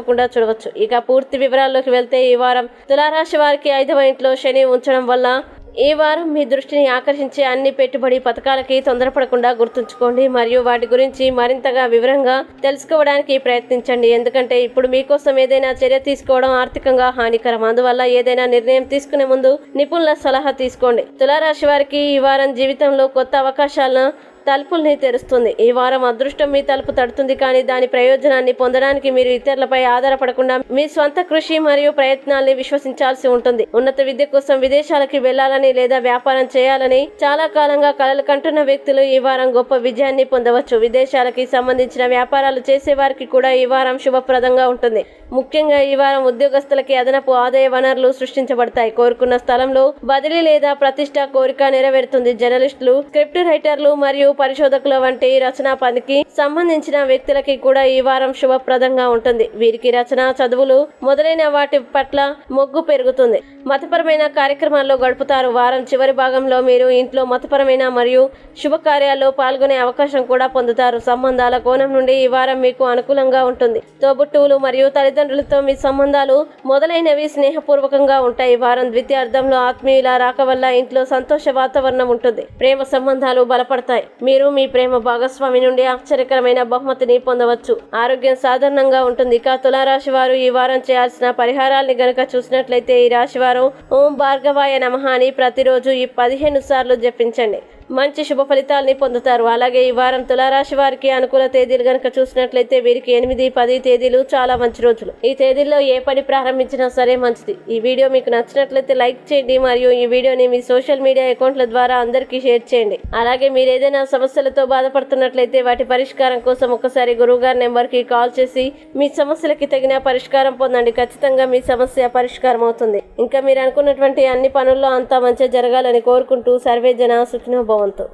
తప్పకుండా చూడవచ్చు. ఇక పూర్తి వివరాల్లోకి వెళ్తే ఈ వారం తులారాశి వారికి ఐదవ ఇంట్లో శని ఉంచడం వల్ల ఈ వారం మీ దృష్టిని ఆకర్షించే అన్ని పెట్టుబడి పథకాలకి తొందరపడకుండా గుర్తుంచుకోండి. మరియు వాటి గురించి మరింతగా వివరంగా తెలుసుకోవడానికి ప్రయత్నించండి. ఎందుకంటే ఇప్పుడు మీకోసం ఏదైనా చర్య తీసుకోవడం ఆర్థికంగా హానికరం. అందువల్ల ఏదైనా నిర్ణయం తీసుకునే ముందు నిపుణుల సలహా తీసుకోండి. తులారాశి వారికి ఈ వారం జీవితంలో కొత్త అవకాశాలను తలుపుల్ని తెరుస్తుంది. ఈ వారం అదృష్టం మీ తలుపు తడుతుంది కానీ దాని ప్రయోజనాన్ని పొందడానికి మీరు ఇతరులపై ఆధారపడకుండా మీ స్వంత కృషి మరియు ప్రయత్నాల్ని విశ్వసించాల్సి ఉంటుంది. ఉన్నత విద్య కోసం విదేశాలకి వెళ్ళాలని లేదా వ్యాపారం చేయాలని చాలా కాలంగా కలలు కంటున్న వ్యక్తులు ఈ వారం గొప్ప విజయాన్ని పొందవచ్చు. విదేశాలకి సంబంధించిన వ్యాపారాలు చేసే వారికి కూడా ఈ వారం శుభప్రదంగా ఉంటుంది. ముఖ్యంగా ఈ వారం ఉద్యోగస్తులకి అదనపు ఆదాయ వనరులు సృష్టించబడతాయి. కోరుకున్న స్థలంలో బదిలీ లేదా ప్రతిష్ట కోరిక నెరవేరుతుంది. జర్నలిస్టులు స్క్రిప్ట్ రైటర్లు మరియు పరిశోధకుల వంటి రచనా పనికి సంబంధించిన వ్యక్తులకి కూడా ఈ వారం శుభప్రదంగా ఉంటుంది. వీరికి రచన చదువులు మొదలైన వాటి పట్ల మొగ్గు పెరుగుతుంది. మతపరమైన కార్యక్రమాల్లో గడుపుతారు. వారం చివరి భాగంలో మీరు ఇంట్లో మతపరమైన మరియు శుభకార్యాల్లో పాల్గొనే అవకాశం కూడా పొందుతారు. సంబంధాల కోణం నుండి ఈ వారం మీకు అనుకూలంగా ఉంటుంది. తోబుట్టువులు మరియు తల్లిదండ్రులతో మీ సంబంధాలు మొదలైనవి స్నేహపూర్వకంగా ఉంటాయి. వారం ద్వితీయార్థంలో ఆత్మీయుల రాక వల్ల ఇంట్లో సంతోష వాతావరణం ఉంటుంది. ప్రేమ సంబంధాలు బలపడతాయి. మీరు మీ ప్రేమ భాగస్వామి నుండి ఆశ్చర్యకరమైన బహుమతిని పొందవచ్చు. ఆరోగ్యం సాధారణంగా ఉంటుంది. ఇక తులారాశి వారు ఈ వారం చేయాల్సిన పరిహారాల్ని గనక చూసినట్లయితే ఈ రాశి వారు ఓం భార్గవాయ నమహాని అని ప్రతిరోజు ఈ పదిహేను సార్లు జపించండి. మంచి శుభ ఫలితాల్ని పొందుతారు. అలాగే ఈ వారం తులారాశి వారికి అనుకూల తేదీలు గనక చూసినట్లయితే వీరికి ఎనిమిది పది తేదీలు చాలా మంచి రోజులు. ఈ తేదీల్లో ఏ పని ప్రారంభించినా సరే మంచిది. ఈ వీడియో మీకు నచ్చినట్లయితే లైక్ చేయండి మరియు ఈ వీడియోని మీ సోషల్ మీడియా అకౌంట్ల ద్వారా అందరికీ షేర్ చేయండి. అలాగే మీరు ఏదైనా సమస్యలతో బాధపడుతున్నట్లయితే వాటి పరిష్కారం కోసం ఒకసారి గురువు గారి నెంబర్కి కాల్ చేసి మీ సమస్యలకి తగిన పరిష్కారం పొందండి. ఖచ్చితంగా మీ సమస్య పరిష్కారం అవుతుంది. ఇంకా మీరు అనుకున్నటువంటి అన్ని పనుల్లో అంతా మంచిగా జరగాలని కోరుకుంటూ సర్వే జన సుఖినో భవంతు